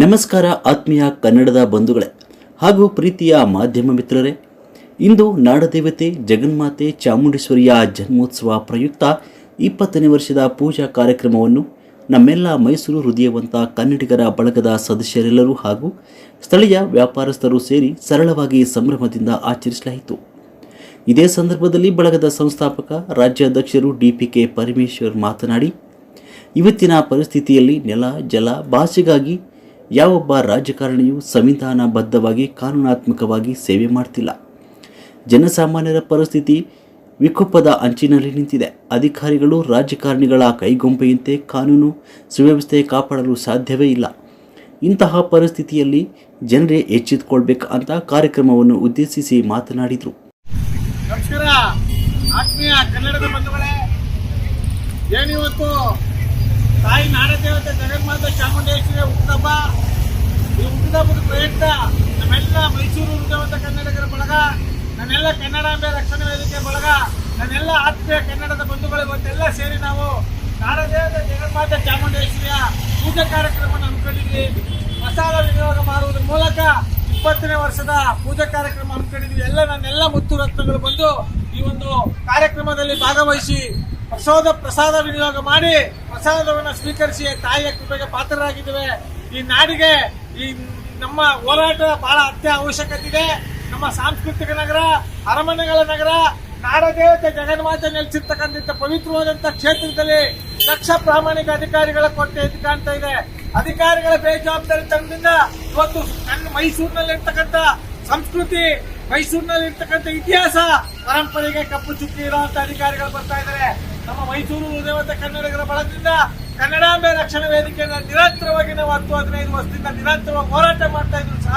ನಮಸ್ಕಾರ ಆತ್ಮೀಯ ಕನ್ನಡದ ಬಂಧುಗಳೇ ಹಾಗೂ ಪ್ರೀತಿಯ ಮಾಧ್ಯಮ ಮಿತ್ರರೇ, ಇಂದು ನಾಡದೇವತೆ ಜಗನ್ಮಾತೆ ಚಾಮುಂಡೇಶ್ವರಿಯ ಜನ್ಮೋತ್ಸವ ಪ್ರಯುಕ್ತ ಇಪ್ಪತ್ತನೇ ವರ್ಷದ ಪೂಜಾ ಕಾರ್ಯಕ್ರಮವನ್ನು ನಮ್ಮೆಲ್ಲ ಮೈಸೂರು ಹೃದಯವಂತ ಕನ್ನಡಿಗರ ಬಳಗದ ಸದಸ್ಯರೆಲ್ಲರೂ ಹಾಗೂ ಸ್ಥಳೀಯ ವ್ಯಾಪಾರಸ್ಥರು ಸೇರಿ ಸರಳವಾಗಿ ಸಂಭ್ರಮದಿಂದ ಆಚರಿಸಲಾಯಿತು. ಇದೇ ಸಂದರ್ಭದಲ್ಲಿ ಬಳಗದ ಸಂಸ್ಥಾಪಕ, ರಾಜ್ಯಾಧ್ಯಕ್ಷರು ಡಿಪಿಕೆ ಪರಮೇಶ್ವರ್ ಮಾತನಾಡಿ, ಇವತ್ತಿನ ಪರಿಸ್ಥಿತಿಯಲ್ಲಿ ನೆಲ, ಜಲ, ಭಾಷೆಗಾಗಿ ಯಾವೊಬ್ಬ ರಾಜಕಾರಣಿಯೂ ಸಂವಿಧಾನಬದ್ಧವಾಗಿ, ಕಾನೂನಾತ್ಮಕವಾಗಿ ಸೇವೆ ಮಾಡ್ತಿಲ್ಲ. ಜನಸಾಮಾನ್ಯರ ಪರಿಸ್ಥಿತಿ ವಿಕೋಪದ ಅಂಚಿನಲ್ಲಿ ನಿಂತಿದೆ. ಅಧಿಕಾರಿಗಳು ರಾಜಕಾರಣಿಗಳ ಕೈಗೊಂಬೆಯಂತೆ ಕಾನೂನು ಸುವ್ಯವಸ್ಥೆ ಕಾಪಾಡಲು ಸಾಧ್ಯವೇ ಇಲ್ಲ. ಇಂತಹ ಪರಿಸ್ಥಿತಿಯಲ್ಲಿ ಜನರೇ ಎಚ್ಚೆತ್ತುಕೊಳ್ಬೇಕು ಅಂತ ಕಾರ್ಯಕ್ರಮವನ್ನು ಉದ್ದೇಶಿಸಿ ಮಾತನಾಡಿದರು. ನಮಸ್ಕಾರ. ಆತ್ಮೀಯ ಕನ್ನಡದ ಬಂಧುಗಳೇ, ಏನಿವತ್ತು ನಾಡದೇವತೆ ಜಗನ್ಮಾತೆ ಚಾಮುಂಡೇಶ್ವರಿ ಹುಟ್ಟುಹಬ್ಬ ಈ ಹುಟ್ಟುಹಬ್ಬದ ಪ್ರಯುಕ್ತ ನಮ್ಮೆಲ್ಲ ಮೈಸೂರು ಹೃದಯವಂತ ಕನ್ನಡಿಗರ ಬಳಗ, ನನ್ನೆಲ್ಲ ಕನ್ನಡಾಂಬೆ ರಕ್ಷಣಾ ವೇದಿಕೆ ಬಳಗ, ನನ್ನೆಲ್ಲ ಆತ್ಮೀಯ ಕನ್ನಡದ ಬಂಧುಗಳು ಇವತ್ತೆಲ್ಲ ಸೇರಿ ನಾವು ನಾಡದೇವದ ಜಗನ್ಮಾತೆ ಚಾಮುಂಡೇಶ್ವರಿಯ ಪೂಜಾ ಕಾರ್ಯಕ್ರಮವನ್ನು ಹಮ್ಮಿಕೊಂಡಿದ್ವಿ ಮಸಾಲ ವಿನಿಯೋಗ ಮಾಡುವುದರ ಮೂಲಕ ಇಪ್ಪತ್ತನೇ ವರ್ಷದ ಪೂಜಾ ಕಾರ್ಯಕ್ರಮ ಹಮ್ಮಿಕೊಂಡಿದ್ವಿ ಎಲ್ಲ ನನ್ನೆಲ್ಲ ಮುತ್ತು ರತ್ನಗಳು ಬಂದು ಈ ಒಂದು ಕಾರ್ಯಕ್ರಮದಲ್ಲಿ ಭಾಗವಹಿಸಿ ಪ್ರಸಾದ ಪ್ರಸಾದ ವಿನಿಯೋಗ ಮಾಡಿ ಪ್ರಸಾದವನ್ನು ಸ್ವೀಕರಿಸಿ ತಾಯಿಯ ಕೃಪೆಗೆ ಪಾತ್ರರಾಗಿದ್ದೇವೆ. ಈ ನಾಡಿಗೆ ಈ ನಮ್ಮ ಹೋರಾಟ ಬಹಳ ಅತ್ಯ ಅವಶ್ಯಕತೆ ಇದೆ. ನಮ್ಮ ಸಾಂಸ್ಕೃತಿಕ ನಗರ, ಅರಮನೆಗಳ ನಗರ, ನಾಡದೇವತೆ ಜಗನ್ಮಾತೆ ನೆಲೆಸಿರ್ತಕ್ಕಂಥ ಪವಿತ್ರವಾದಂತಹ ಕ್ಷೇತ್ರದಲ್ಲಿ ದಕ್ಷ ಪ್ರಾಮಾಣಿಕ ಅಧಿಕಾರಿಗಳ ಕೊರತೆ ಎದ್ದು ಕಾಣ್ತಾ ಇದೆ. ಅಧಿಕಾರಿಗಳ ಬೇಜವಾಬ್ದಾರಿತನದಿಂದ ಇವತ್ತು ನನ್ನ ಮೈಸೂರಿನಲ್ಲಿರ್ತಕ್ಕಂಥ ಸಂಸ್ಕೃತಿ, ಮೈಸೂರಿನಲ್ಲಿರ್ತಕ್ಕಂಥ ಇತಿಹಾಸ, ಪರಂಪರೆಗೆ ಕಪ್ಪು ಚುಕ್ಕಿ ಇರುವಂತ ಅಧಿಕಾರಿಗಳು ಬರ್ತಾ ಇದ್ದಾರೆ. ನಮ್ಮ ಮೈಸೂರು ಉದಯವಂತ ಕನ್ನಡಿಗರ ಬಳಗದಿಂದ ಕನ್ನಡಾಂಬೆ ರಕ್ಷಣಾ ವೇದಿಕೆಯನ್ನು ನಿರಂತರವಾಗಿ ನಾವು ಹತ್ತು ಹದಿನೈದು ವರ್ಷದಿಂದ ನಿರಂತರವಾಗಿ ಹೋರಾಟ ಮಾಡ್ತಾ ಇದ್ರು ಸಹ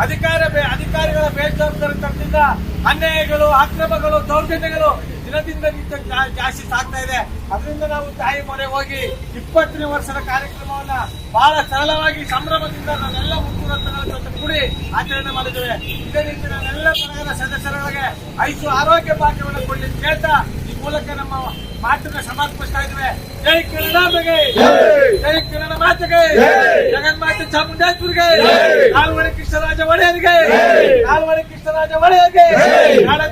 ಅಧಿಕಾರ ಅಧಿಕಾರಿಗಳ ಬೇಜವಾಬ್ದಾರಿತನದಿಂದ ಅನ್ಯಾಯಗಳು, ಅಕ್ರಮಗಳು, ದೌರ್ಜನ್ಯಗಳು ದಿನದಿಂದ ನಿತ್ಯ ಜಾ- ಜಾಸ್ತಿ ಸಾಗ್ತಾ ಇದೆ. ಅದರಿಂದ ನಾವು ತಾಯಿ ಮೊರೆ ಹೋಗಿ ಇಪ್ಪತ್ತನೇ ವರ್ಷದ ಕಾರ್ಯಕ್ರಮವನ್ನ ಬಹಳ ಸರಳವಾಗಿ ಸಂಭ್ರಮದಿಂದ ನಾವೆಲ್ಲ ಮುಖ್ಯಮಂತ್ರಿಗಳ ಜೊತೆ ಕೂಡಿ ಆಚರಣೆ ಮಾಡಿದ್ದೇವೆ. ಇದೇ ರೀತಿ ನಾವೆಲ್ಲ ಬಳಗದ ಸದಸ್ಯರೊಳಗೆ ಐದು ಆರೋಗ್ಯ ಭಾಗ್ಯವನ್ನು ಕೊಡಲಿ ಈ ಮೂಲಕ ನಮ್ಮ ಮಾತನ್ನ ಸಮರ್ಪಿಸ್ತಾ ಇದ್ದೇವೆ. ಜೈ ಕಿರಣಾಂಬೆಗೆ ಜೈ ಕಿರಣ ಮಾತೆಗೆ. ಜಗನ್ಮಾತೆ ಚಾಮುಂಡೇಶ್ವರಿಗೆ. ನಾಲ್ವಡಿ ಕೃಷ್ಣರಾಜ ಒಡೆಯರಿಗೆ. ನಾಲ್ವಡಿ ಕೃಷ್ಣರಾಜ ಒಡೆಯರಿಗೆ.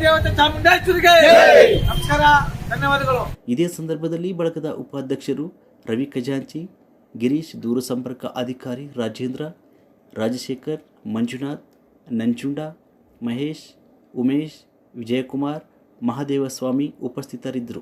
ದೇವತೆ ಚಾಮುಂಡೇಶ್ವರಿಗೆ. ನಮಸ್ಕಾರ, ಧನ್ಯವಾದಗಳು. ಇದೇ ಸಂದರ್ಭದಲ್ಲಿ ಬಳಕದ ಉಪಾಧ್ಯಕ್ಷರು ರವಿ ಖಜಾಂಚಿ, ಗಿರೀಶ್ ದೂರ ಸಂಪರ್ಕ ಅಧಿಕಾರಿ ರಾಜೇಂದ್ರ, ರಾಜಶೇಖರ್ ಮಂಜುನಾಥ್, ನಂಜುಂಡ, ಮಹೇಶ್, ಉಮೇಶ್, ವಿಜಯಕುಮಾರ್ ಮಹಾದೇವಸ್ವಾಮಿ ಉಪಸ್ಥಿತರಿದ್ದರು.